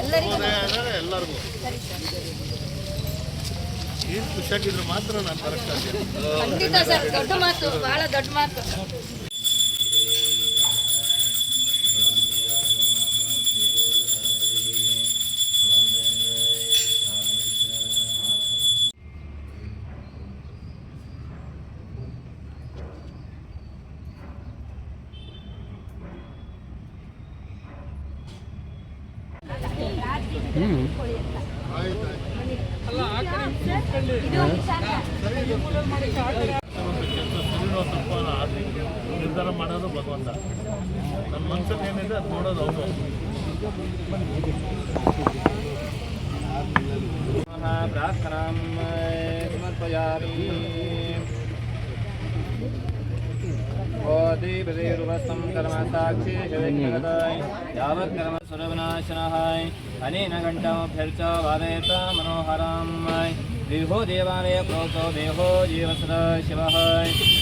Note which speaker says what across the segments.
Speaker 1: ಎಲ್ಲರಿಗೂ
Speaker 2: ಎಲ್ಲರಿಗೂ.
Speaker 1: ಸರಿ ಸರ್.
Speaker 2: ಏನು ಖುಷಿಯಾಗಿದ್ರೆ ಮಾತ್ರ ನಾನು ಬರಕ್
Speaker 1: ಖಂಡಿತ ಸರ್ ದೊಡ್ಡ ಮಾತು ಬಹಳ ದೊಡ್ಡ ಮಾತು.
Speaker 2: ನಿರ್ಧಾರ ಮಾಡೋದು ಭಗವಂತ ನನ್ನ ಮನಸ್ಸಲ್ಲಿ ಏನಿದೆ ಅದು ನೋಡೋದು ಅವನು
Speaker 3: प्रार्थनां समर्पयामि ओ देवदेवस्तं कर्मसाक्षी जगदाय यावत् कर्मसुरविनाशनः अनेन घण्टाभ्यर्चा वादयत मनोहरं देहो देवालय प्रोतो देहो जीवसदा शिवः।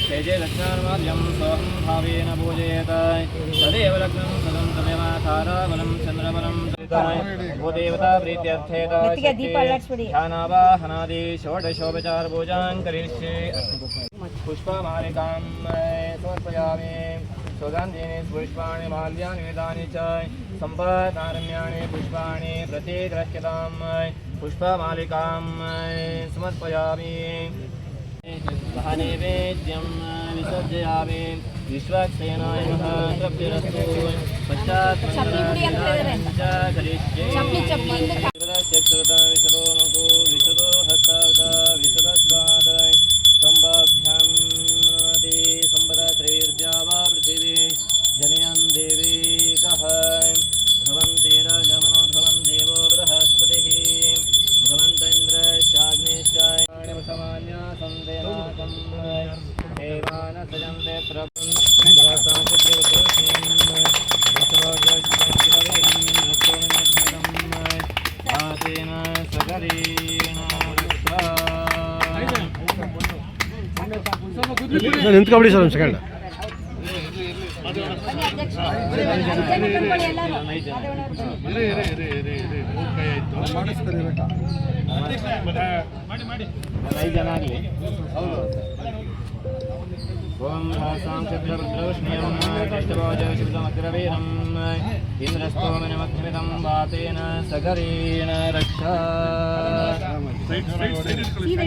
Speaker 3: तेजे लक्ष्मणमाद्यं सोऽहं भावेन पूजयेत। तदेव लग्नं सदं तमेवाधाराबलं चन्द्रबलं भूदेवता प्रीत्यर्थेत ध्यानावाहनादि षोडशोपचारपूजां करिष्ये। पुष्पमालिकां समर्पयामि। सुगन्धीनि पुष्पाणि माल्यानि वेदानि च सम्पदारम्याणि पुष्पाणि प्रतिग्रह्यतां पुष्पमालिकां समर्पयामि। नैवेद्यं विसर्जयामि। विश्वक्सेनाय पश्चात्
Speaker 4: ನಿಂತ್ಕೊಬಿಡಿ ಸರ್ ಒಂದು ಸೆಕೆಂಡ್
Speaker 3: ಐದು ಜನ ಆಗಲಿ ಓಂ ॐ भासां चक्रभद्रविष्णेवकृष्णभोजविशुद्धमग्रवीरम् इन्द्रस्तोमनिमध्मितं वातेन सगरेण रक्ष। सीधे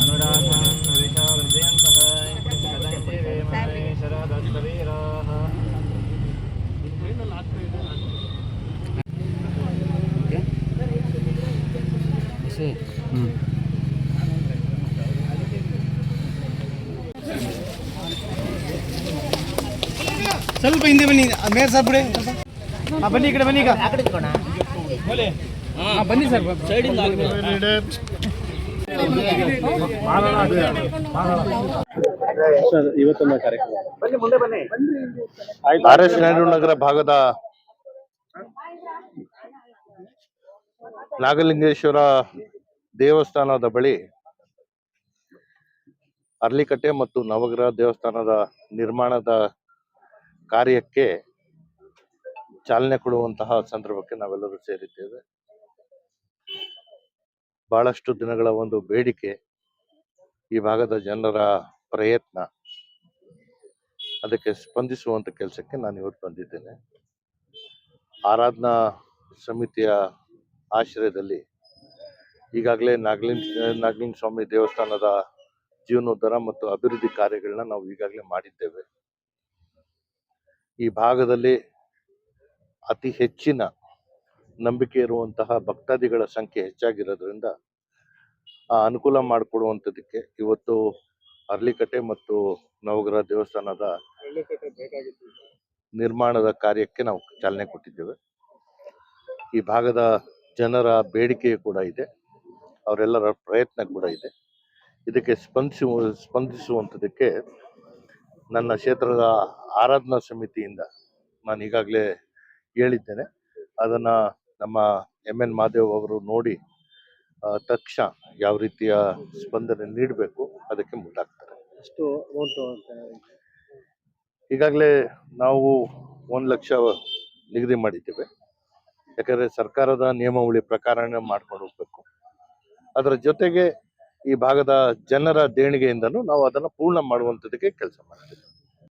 Speaker 3: అనురాధ
Speaker 4: ಸ್ವಲ್ಪ ಹಿಂದೆ ಬನ್ನಿ. ಮೇರ್ ಸರ್ ಬಿಡಿ. ಹಾಂ ಬನ್ನಿ ಈ ಕಡೆ ಬನ್ನಿ ಈಗ. ಹಾಂ ಬನ್ನಿ ಸರ್ ಸೈಡಿಂದ
Speaker 5: ಸರ್ ಇವತ್ತೊಂದು ಕಾರ್ಯಕ್ರಮ.
Speaker 2: ಆರ್ ಎಸ್ ನಾಯ್ಡು ನಗರ ಭಾಗದ ನಾಗಲಿಂಗೇಶ್ವರ ದೇವಸ್ಥಾನದ ಬಳಿ ಅರ್ಲಿಕಟ್ಟೆ ಮತ್ತು ನವಗ್ರಹ ದೇವಸ್ಥಾನದ ನಿರ್ಮಾಣದ ಕಾರ್ಯಕ್ಕೆ
Speaker 6: ಚಾಲನೆ ಕೊಡುವಂತಹ ಸಂದರ್ಭಕ್ಕೆ ನಾವೆಲ್ಲರೂ ಸೇರಿದ್ದೇವೆ. ಬಹಳಷ್ಟು ದಿನಗಳ ಒಂದು ಬೇಡಿಕೆ ಈ ಭಾಗದ ಜನರ ಪ್ರಯತ್ನ ಅದಕ್ಕೆ ಸ್ಪಂದಿಸುವಂತ ಕೆಲಸಕ್ಕೆ ನಾನು ಇವತ್ತು ಬಂದಿದ್ದೇನೆ. ಆರಾಧನಾ ಸಮಿತಿಯ ಆಶ್ರಯದಲ್ಲಿ ಈಗಾಗಲೇ ನಾಗಲಿಂಗ ನಾಗಲಿಂಗ ಸ್ವಾಮಿ ದೇವಸ್ಥಾನದ ಜೀವನೋದ್ಧಾರ ಮತ್ತು ಅಭಿವೃದ್ಧಿ ಕಾರ್ಯಗಳನ್ನ ನಾವು ಈಗಾಗಲೇ ಮಾಡಿದ್ದೇವೆ. ಈ ಭಾಗದಲ್ಲಿ ಅತಿ ಹೆಚ್ಚಿನ ನಂಬಿಕೆ ಇರುವಂತಹ ಭಕ್ತಾದಿಗಳ ಸಂಖ್ಯೆ ಹೆಚ್ಚಾಗಿರೋದ್ರಿಂದ ಆ ಅನುಕೂಲ ಮಾಡಿಕೊಡುವಂಥದ್ದಕ್ಕೆ ಇವತ್ತು ಅರ್ಲಿಕಟ್ಟೆ ಮತ್ತು ನವಗ್ರಹ ದೇವಸ್ಥಾನದ ನಿರ್ಮಾಣದ ಕಾರ್ಯಕ್ಕೆ ನಾವು ಚಾಲನೆ ಕೊಟ್ಟಿದ್ದೇವೆ. ಈ ಭಾಗದ ಜನರ ಬೇಡಿಕೆ ಕೂಡ ಇದೆ. ಅವರೆಲ್ಲರ ಪ್ರಯತ್ನ ಕೂಡ ಇದೆ. ಇದಕ್ಕೆ ಸ್ಪಂದಿಸುವ ಸ್ಪಂದಿಸುವಂಥದ್ದಕ್ಕೆ ನನ್ನ ಕ್ಷೇತ್ರದ ಆರಾಧನಾ ಸಮಿತಿಯಿಂದ ನಾನು ಈಗಾಗಲೇ ಹೇಳಿದ್ದೇನೆ. ಅದನ್ನು ನಮ್ಮ ಎಂ ಎನ್ ಮಾದೇವ್ ಅವರು ನೋಡಿ ತಕ್ಷಣ ಯಾವ ರೀತಿಯ ಸ್ಪಂದನೆ ನೀಡಬೇಕು ಅದಕ್ಕೆ ಮುಂದಾಗ್ತಾರೆ.
Speaker 5: ಎಷ್ಟು ಅಮೌಂಟ್ ಅಂತ
Speaker 6: ಈಗಾಗಲೇ ನಾವು ಒಂದು ಲಕ್ಷ ನಿಗದಿ ಮಾಡಿದ್ದೇವೆ. ಯಾಕಂದರೆ ಸರ್ಕಾರದ ನಿಯಮಾವಳಿ ಪ್ರಕಾರನೇ ಮಾಡ್ಕೊಂಡು ಹೋಗ್ಬೇಕು. ಅದರ ಜೊತೆಗೆ ಈ ಭಾಗದ ಜನರ ದೇಣಿಗೆಯಿಂದಲೂ ನಾವು ಅದನ್ನು ಪೂರ್ಣ ಮಾಡುವಂಥದ್ದಕ್ಕೆ ಕೆಲಸ ಮಾಡ್ತೀವಿ